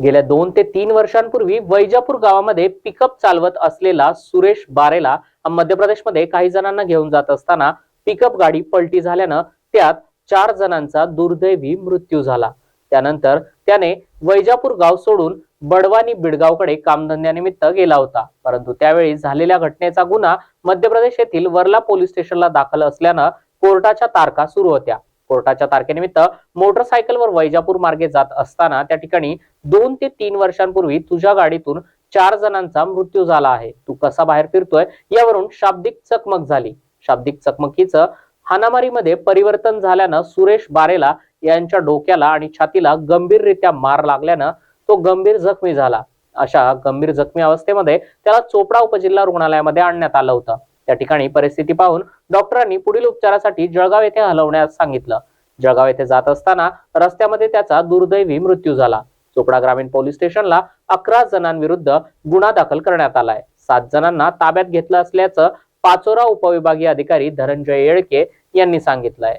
गेल्या दोन ते तीन वर्षांपूर्वी वैजापूर गावामध्ये पिकअप चालवत असलेला सुरेश बारेला मध्य प्रदेशमध्ये काही जणांना घेऊन जात असताना पिकअप गाडी पलटी झाल्यानं त्यात चार जणांचा दुर्दैवी मृत्यू झाला. त्यानंतर त्याने वैजापूर गाव सोडून बडवानी बिडगावकडे कामधंद्यानिमित्त गेला होता. परंतु त्यावेळी झालेल्या घटनेचा गुन्हा मध्य प्रदेश येथील वर्ला पोलीस स्टेशनला दाखल असल्यानं कोर्टाच्या तारखा सुरू होत्या. कोर्टाच्या तारखेनिमित्त मोटरसायकलवर वैजापूर मार्गे जात असताना त्या ठिकाणी दोन ते तीन वर्षांपूर्वी तुझ्या गाडीतून चार जणांचा मृत्यू झाला आहे. तू कसा बाहेर फिरतोय यावरून शाब्दिक चकमक झाली. शाब्दिक चकमकीचं हानामारीमध्ये परिवर्तन झाल्यानं सुरेश बारेला यांच्या डोक्याला आणि छातीला गंभीररित्या मार लागल्यानं तो गंभीर जखमी झाला. अशा गंभीर जखमी अवस्थेमध्ये त्याला चोपडा उपजिल्हा रुग्णालयामध्ये आणण्यात आलं होतं. त्या ठिकाणी परिस्थिती पाहून डॉक्टरांनी पुढील उपचारासाठी जळगाव येथे हलवण्यास सांगितलं. जळगाव येथे जात असताना रस्त्यामध्ये त्याचा दुर्दैवी मृत्यू झाला. चोपडा ग्रामीण पोलीस स्टेशनला अकरा जणांविरुद्ध गुन्हा दाखल करण्यात आलाय. सात जणांना ताब्यात घेतलं असल्याचं पाचोरा उपविभागीय अधिकारी धनंजय येळके यांनी सांगितलंय.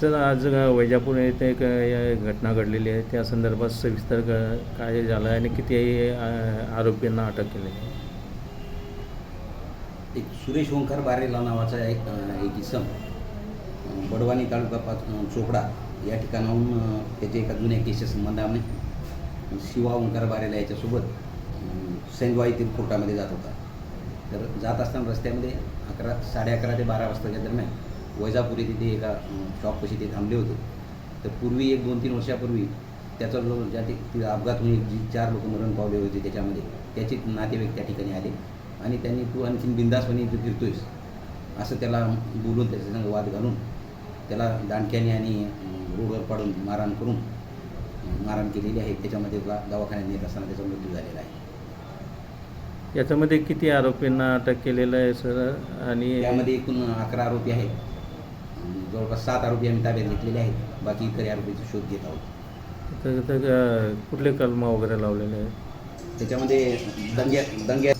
सर आज वैजापूर येथे एक घटना घडलेली आहे. त्या संदर्भात सविस्तर काय झालं आहे आणि किती आरोपींना अटक केलेली आहे? एक सुरेश ओंकार बारेला नावाचा एक एक इसम बडवानी तालुका पाच चोपडा या ठिकाणाहून त्याचे त्याच्या एका जुन्या केसच्या संबंधाने शिवा ओंकार बारेला याच्यासोबत अं, येथील कोर्टामध्ये जात होता. तर जात असताना रस्त्यामध्ये अकरा साडे अकरा ते बारा वाजताच्या दरम्यान वैजापुरी तिथे एका शॉपपाशी ते थांबले होते. तर पूर्वी एक दोन तीन वर्षापूर्वी त्याचा जो ज्या ठिक- अपघात होऊन जी चार लोक मरण पावले होते त्याच्यामध्ये त्याचे नातेवाईक त्या ठिकाणी आले. आणि त्यांनी तू आणखीन बिंदासपणे इथे फिरतोयस. असं त्याला बोलून त्याच्या संग वाद घालून त्याला दांडक्याने आणि रोडवर पाडून मारहाण करून मारहाण केलेली आहे. त्याच्यामध्ये दवाखान्यात नेत असताना त्याचा मृत्यू झालेला आहे. याच्यामध्ये किती आरोपींना अटक केलेलं आहे सर? आणि त्यामध्ये एकूण अकरा आरोपी आहेत. जवळपास सात आरोपी आम्ही ताब्यात घेतलेले आहेत. बाकी इतर आरोपीचा शोध घेत आहोत. कुठले कलम वगैरे लावलेले आहेत? त्याच्यामध्ये दंग्या दंग्या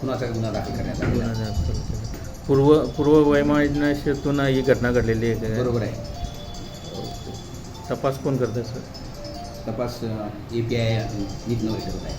खुनाचा गुन्हा दाखल करण्यात आलेला आहे? पूर्व पूर्व वैमानिकतून ही घटना घडलेली आहे? बरोबर आहे. तपास कोण करतं सर? तपास ए पी आय नीट नव्हे करत आहे.